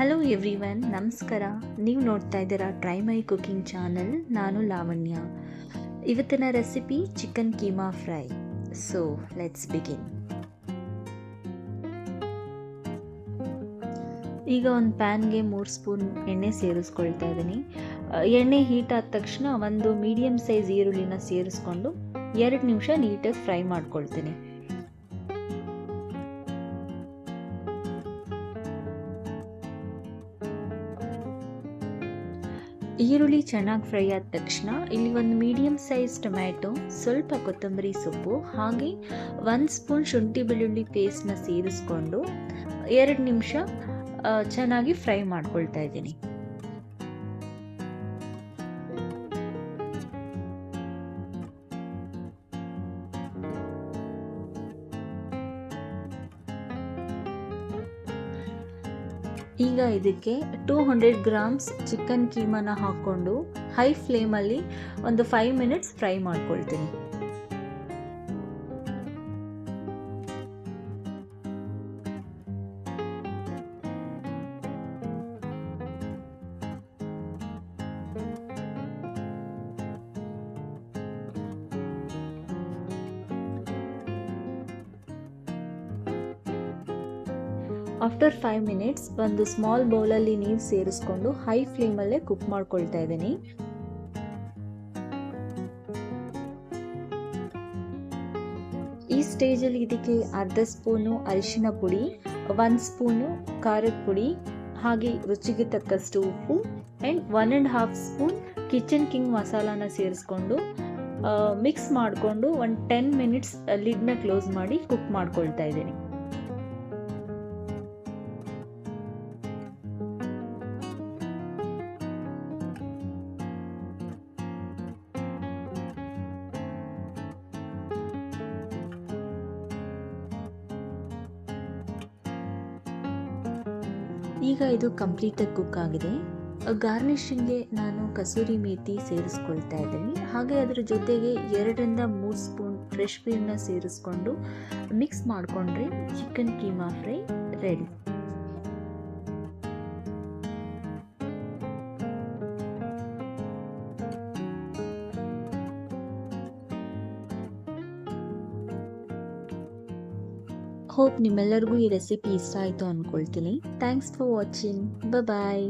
Hello everyone ನಮಸ್ಕಾರ. ನೀವು ನೋಡ್ತಾ ಇದ್ದೀರಾ ಟ್ರೈ ಮೈ ಕುಕಿಂಗ್ ಚಾನಲ್ ನಾನು ಲಾವಣ್ಯ. ಇವತ್ತಿನ recipe chicken keema fry so let's begin ಈಗ ಒಂದು ಪ್ಯಾನ್ಗೆ ಮೂರು ಸ್ಪೂನ್ ಎಣ್ಣೆ ಸೇರಿಸ್ಕೊಳ್ತಾ ಇದ್ದೀನಿ. ಎಣ್ಣೆ ಹೀಟ್ ಆದ ತಕ್ಷಣ ಒಂದು ಮೀಡಿಯಮ್ ಸೈಜ್ ಈರುಳ್ಳಿನ ಸೇರಿಸ್ಕೊಂಡು ಎರಡು ನಿಮಿಷ ನೀಟಾಗಿ ಫ್ರೈ ಮಾಡ್ಕೊಳ್ತೀನಿ. ಈರುಳ್ಳಿ ಚೆನ್ನಾಗಿ ಫ್ರೈ ಆದ ತಕ್ಷಣ ಇಲ್ಲಿ ಒಂದು ಮೀಡಿಯಮ್ ಸೈಜ್ ಟೊಮ್ಯಾಟೊ ಸ್ವಲ್ಪ ಕೊತ್ತಂಬರಿ ಸೊಪ್ಪು, ಹಾಗೆ ಒಂದು ಸ್ಪೂನ್ ಶುಂಠಿ ಬೆಳ್ಳುಳ್ಳಿ ಪೇಸ್ಟ್ನ ಸೇರಿಸ್ಕೊಂಡು ಎರಡು ನಿಮಿಷ ಚೆನ್ನಾಗಿ ಫ್ರೈ ಮಾಡ್ಕೊಳ್ತಾ ಇದ್ದೀನಿ. ಈಗ ಇದಕ್ಕೆ ಟೂ ಹಂಡ್ರೆಡ್ ಗ್ರಾಮ್ಸ್ ಚಿಕನ್ ಕೀಮನ ಹಾಕ್ಕೊಂಡು ಹೈ ಫ್ಲೇಮಲ್ಲಿ ಒಂದು ಫೈವ್ ಮಿನಿಟ್ಸ್ ಫ್ರೈ ಮಾಡ್ಕೊಳ್ತೀನಿ. ಆಫ್ಟರ್ ಫೈವ್ ಮಿನಿಟ್ಸ್ ಒಂದು ಸ್ಮಾಲ್ ಬೌಲಲ್ಲಿ ನೀರು ಸೇರಿಸ್ಕೊಂಡು ಹೈ ಫ್ಲೇಮಲ್ಲೇ ಕುಕ್ ಮಾಡ್ಕೊಳ್ತಾ ಇದ್ದೀನಿ. ಈ ಸ್ಟೇಜಲ್ಲಿ ಇದಕ್ಕೆ ಅರ್ಧ ಸ್ಪೂನು ಅರಿಶಿನ ಪುಡಿ ಒಂದು ಸ್ಪೂನು ಖಾರದ ಪುಡಿ, ಹಾಗೆ ರುಚಿಗೆ ತಕ್ಕಷ್ಟು ಉಪ್ಪು and one and half spoon Kitchen King ಮಸಾಲಾನ ಸೇರಿಸ್ಕೊಂಡು ಮಿಕ್ಸ್ ಮಾಡಿಕೊಂಡು ಒಂದು ಟೆನ್ ಮಿನಿಟ್ಸ್ ಲಿಡ್ನ ಕ್ಲೋಸ್ ಮಾಡಿ ಕುಕ್ ಮಾಡ್ಕೊಳ್ತಾ ಇದ್ದೀನಿ. ಈಗ ಇದು ಕಂಪ್ಲೀಟಾಗಿ ಕುಕ್ ಆಗಿದೆ. ಗಾರ್ನಿಷಿಂಗ್ಗೆ ನಾನು ಕಸೂರಿ ಮೇಥಿ ಸೇರಿಸ್ಕೊಳ್ತಾ ಇದ್ದೀನಿ. ಹಾಗೆ ಅದರ ಜೊತೆಗೆ ಎರಡರಿಂದ ಮೂರು ಸ್ಪೂನ್ ಫ್ರೆಶ್ ಕ್ರೀಮ್ನ ಸೇರಿಸ್ಕೊಂಡು ಮಿಕ್ಸ್ ಮಾಡಿಕೊಂಡ್ರೆ chicken keema fry ready hope ನಿಮ್ಮೆಲ್ಲರಿಗೂ ಈ ರೆಸಿಪಿ ಇಷ್ಟ ಆಯಿತು ಅಂದ್ಕೊಳ್ತೀನಿ. Thanks for watching bye